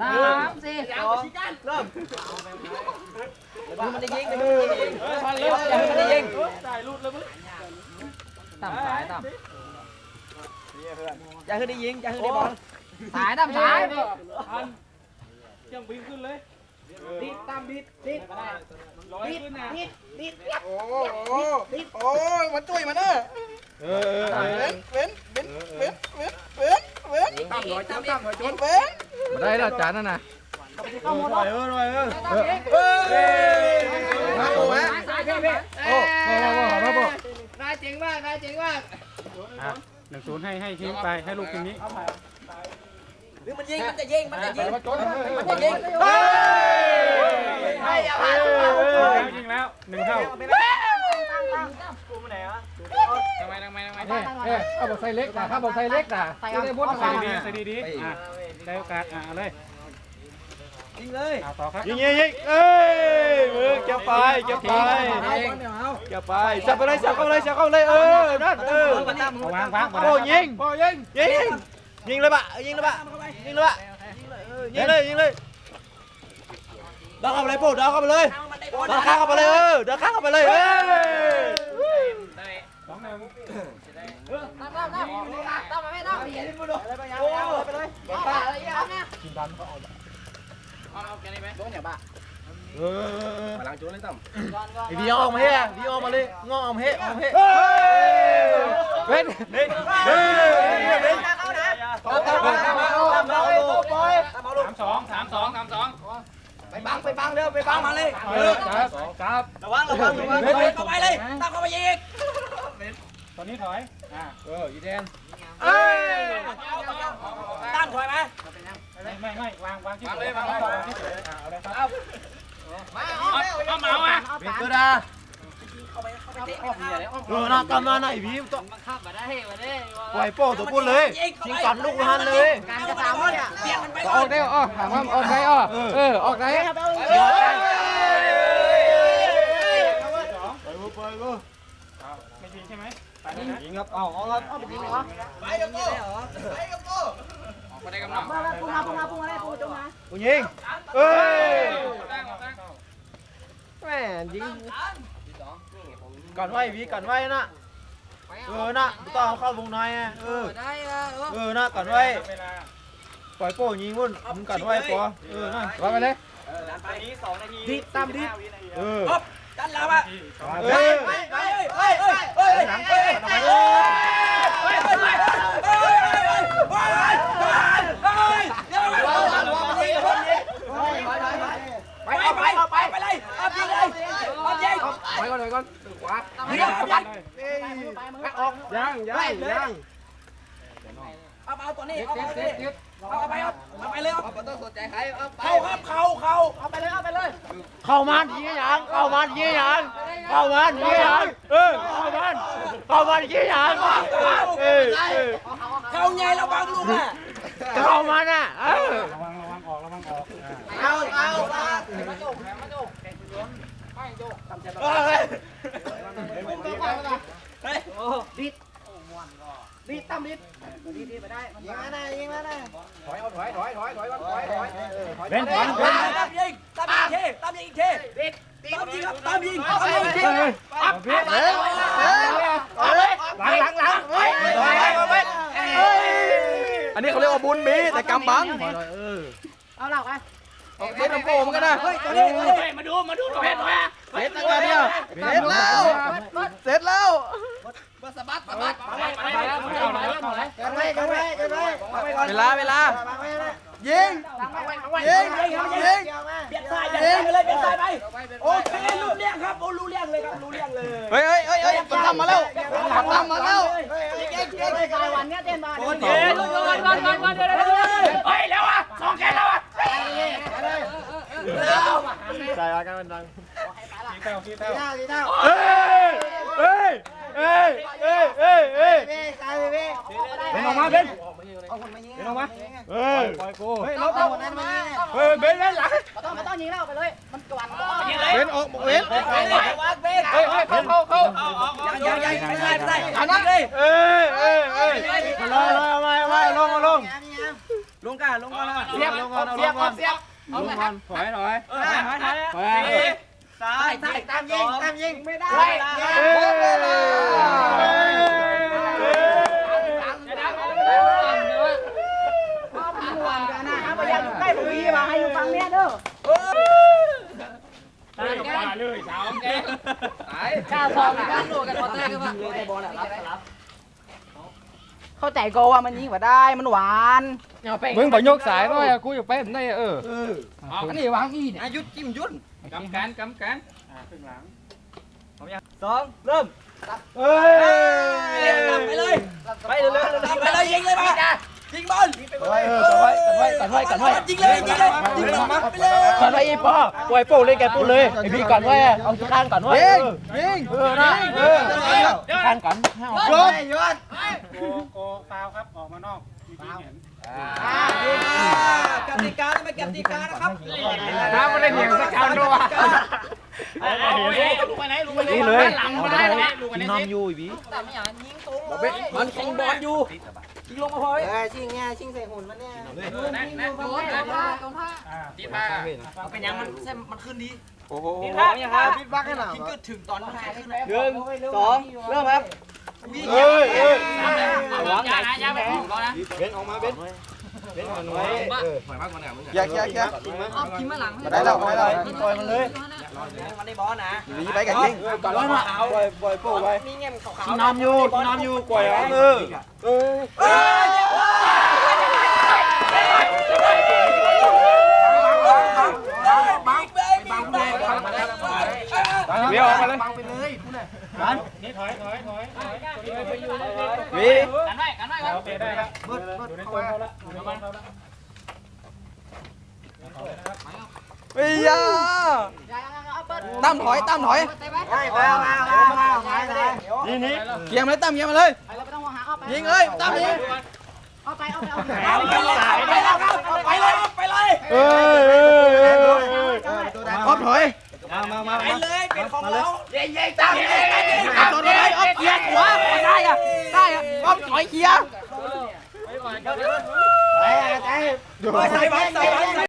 สามสี่สองเริ่มมันจะยิงมันจะยิงมันเริ่มมันจะยิงต่ำสายต่อย่าขึ้นได้ยิงอย่าขึ้นได้บอลสายต่ำสายอันยังบินขึ้นเลยดิดตามดิดดิดร้อยขึ้นนะดิดดิดโอ้โหโอ้มันจุ้ยมันเนอะเอเว้นเว้นเว้นเว้นเว้นเว้นเว้นตั้มหน่อยตั้มตั้มหน่อยจนเว้น มาได้ล้วจานนั่นนะเข้าหมดหน่อยเออหน่อยเออเฮ้ยมาโอ้ไหมโอ้พ่อพ่อพ่อพ่อนายเจ๋งมากนายเจ๋งมากหนึ่งศูนย์ให้ให้ทิ้งไปให้ลูกทีนี้หรือมันยิงมันจะยิงมันจะยิงมาจนมันจะยิงเฮ้ยให้อย่าพลาดยิงแล้วหนึ่งเท่าทำไมทำไมทำไมเอาบอกใส่เล็กนะถ้าบอกใส่เล็กนะใส่ดีใส่ดีดีอะ ได้โอกาสอะเลยยิงเลยอะต่อครับยิงยิงยิงเอ้ยมือเก็บไปเก็บไปเอาบอลเดี๋ยวเอาเก็บไปจับไปเลยจับเข้าเลยจับเข้าเลยเออนั่นเออมาตั้มเอาวางวางโอ้ยิงโอ้ยิงยิงยิงเลยปะยิงเลยปะยิงเลยปะยิงเลยยิงเลยเดินเข้าไปเลยปุ๊เดินเข้าไปเลยเดินข้างเข้าไปเลยเออเดินข้างเข้าไปเลยเออ สองหนึ่งต่ำต่ำต่ำต่ำมาไม่ต่ำโอ้ไปเลยป้าอะไรอย่างเงี้ยกินดันก็เอาโดนอย่าบ้าเออหลังโจนเลยตั้มไอพี่ออกมาเฮ้ยพี่ออกมาเลยงอออกมาเฮ้ออกมาเฮ้เว้นเฮ้ยเฮ้ยเฮ้ยเอาตั้มตั้มเอาตั้มเอาปล่อยตั้มเอาลูกสามสองสามสองสามสองไปบังไปบังเร็วไปบังมาเลยเออครับครับระวังระวังระวังเข้าไปเลยตั้มเข้าไปยิง ตอนนี้ ถอยอะเอออีแดนเอ้ยตั้มถอยไหมไม่ไม่ไม่วางวางที่วางเลยวางเลยวางที่เอาเลยครับมาเอาเมาอะเป็นตัวดาเออน่ากำนันไอพี่ต้องขับมาได้มาได้ปล่อยโป้ตัวพูดเลยชิงก่อนลูกหันเลยการกระทำเนี่ยเปลี่ยนมันไปออกได้ออกถามว่าออกได้ออกเออออกได้ ไม่จริงใช่ไหมไป เลยนะยิงครับ เอาเอาครับไปกับโก้ไปกับโก้มาได้กำลังพุ่งมาพุ่งมาพุ่งมาเลยพุ่งจงมากูยิงเอ้ยตั้งตั้งแม่ยิงก่อนไว้พี่ก่อนไว้นะเออนะต้องเข้าวงในอะเออได้เออเออนะก่อนไว้เวลาปล่อยโป้ยิงวุ่นมึงก่อนไว้ปอเออนะว่าไปเลยดิตามดิเออ ดันเราอะเฮ้ยเฮ้ยเฮ้ยเฮ้ยเฮ้ยเฮ้ยเฮ้ยไปก่อนไปก่อนขวาเดี๋ยวยังออกยังยังยังเอาเอาตัวนี้เอาตัวนี้เอาไปเอาไปเลยเอาต้องสนใจใครเอาเข้าครับเข้า เข้ามันยิงยังเข้ามันยิงยังเข้ามันยิงยังเออเข้ามันเข้ามันยิงยังเออเออเข้าใหญ่ระวังลูกอะเข้ามันอะเออระวังระวังออกระวังออกเอาเอามาโจกมาโจกไม่โจกเฮ้ยเฮ้ยดิดดิดตั้มดิดดิดดิดไปได้ยิงมาได้ยิงมาได้ถอยเอาถอยถอยถอยถอยถอยถอยเล่นบอล ตั้มยิงตั้มยิงตั้มยิงเทตั้มยิงครับตั้มยิงตั้มยิงเทอัพเฮ้ยหลังหลังหลังอันนี้เขาเรียกว่าบุญมีแต่กำบังเอาหล่าไปเอาเล่นน้ำโป่งกันนะเฮ้ยตัวนี้มาดูมาดูตัวเพชรมาเสร็จแล้วเนี่ยเสร็จแล้วเสร็จแล้วมาสะบัสบัดไปไปไปไปไปไปไว้กันไว้กันไว้เวลาเวลา ยิงยิงยิงเปลี่ยนสายเปลี่ยนสายไปเลยเปลี่ยนสายไปโอเครู้เรื่องครับโอ้รู้เรื่องเลยครับรู้เรื่องเลยเฮ้ยเฮ้ยเฮ้ยเฮ้ยมันทำมาแล้วมันทำมาแล้วกายวันเนี้ยเต้นมาโอ้ยเดี๋ยวก่อนก่อนก่อนก่อนเดี๋ยวเดี๋ยวเฮ้ยแล้วอะสองแขนแล้วอะใช่อาการมันดังทีเต้าทีเต้าเฮ้ยเฮ้ยเฮ้ยเฮ้ยเฮ้ยเฮ้ยเป็นออกมาเป็นเป็นออกมาเฮ้ยปล่อยกูเฮ้ยลบลบเฮ้ยเบนเล่นหลังต้องมาต้องยิงแล้วไปเลย มันกวนเบนออกเบนวางเบนเฮ้ยเข้าเข้าเข้ายังยังยังไม่ได้ไม่ได้อันนั้นเลยเอ้ยเอ้ยเอ้ยรอรอมามาลงมาลงลลงกันลงกันเสียบเสียบเสียบลงก่อนถอยถอยถอยถอยถอยถอยสายสายตามยิงตามยิงไม่ได้ ใกล้ผมมีมาให้อยู่ฟังเนี้ยเด้อ ตายกันเลยสาวแก กล้าซ้อมกันโหลกันพอเต้กันป่ะเข้าใจก็ว่ามันยิงว่าได้มันหวานมึงบอกยกสายหน่อยกูอยู่เป็นได้เอออันนี้วางอีเนี่ยอายุจิ้มยุ่นกำกันกำกันสองเริ่มเฮ้ยไปเลยไปเลยไปเลยยิงเลยมา ยิงบอลไว้กันไว้กันไว้กันไว้ยิงเลยยิงเลยยิงเลยไปเลยกันไว้อีป้อปล่อยโป้เลยแกพูดเลยไอพี่ก่อนไว้เอาข้างก่อนไว้ยิงยิงเออนะเออข้างก่อนยอดยอดโกโกฟาวครับออกมานอกมีที่เห็นกติกาไม่กติกานะครับน้ำไม่ได้เหนียงสักคำด้วยลุงไปไหนลุงไปไหนนี่เลยหลังมาได้ไหมลุงไปไหนนอมอยู่บีมันคงบอลอยู่ ยิงลงมาพอยชิงไงชิงใส่หุ่นมันเนี่ยนั่นนั่นโดนผ้าโดนผ้าตีผ้าเป็นยังมันมันขึ้นดีโอ้โหนี่ครับนี่ครับบิ๊กบักให้หน่อยยิงก็ถึงตอนมันขึ้นหนึ่งสองเริ่มครับเอ้ยเอ้ยหวังยานะยาไปถูกแล้วนะเบนออกมาเบน เบนมันไว้เอออยากอยากอยากเอากินมาหลังได้แล้วมาได้แล้วปล่อยมันเลยมันได้บอลนะหนีไปกันยิงก่อนแล้วมาปล่อยปล่อยไปนี่เงี้ยมันขาวนอมอยู่นอมอยู่ปล่อยเออเออเบี้ยวออกมาเลย นี่ถอยถอยถอยถอยวีกันไว้กันไว้ครับโอเคได้แล้วอยู่ในตัวเขาแล้วอยู่ในตัวเขาแล้ววิยาตั้มถอยตั้มถอยไปไปมามามามาเลยนี่นี่เกียร์มาเลยตั้มเกียร์มาเลยไปแล้วไม่ต้องหาเอาไปยิงเลยตั้มยิงเอาไปเอาไปเอาไปเลยไปเลยไปเลยเอ้ยเอ้ยเอ้ยออฟถอย มามามาไปเลยเป็นของเราเย้เย้ตามเย้ออฟถอยออฟเกียร์ขวาได้อะได้อะออฟถอยเกียร์ไปไปใส่ใส่ใส่ใส่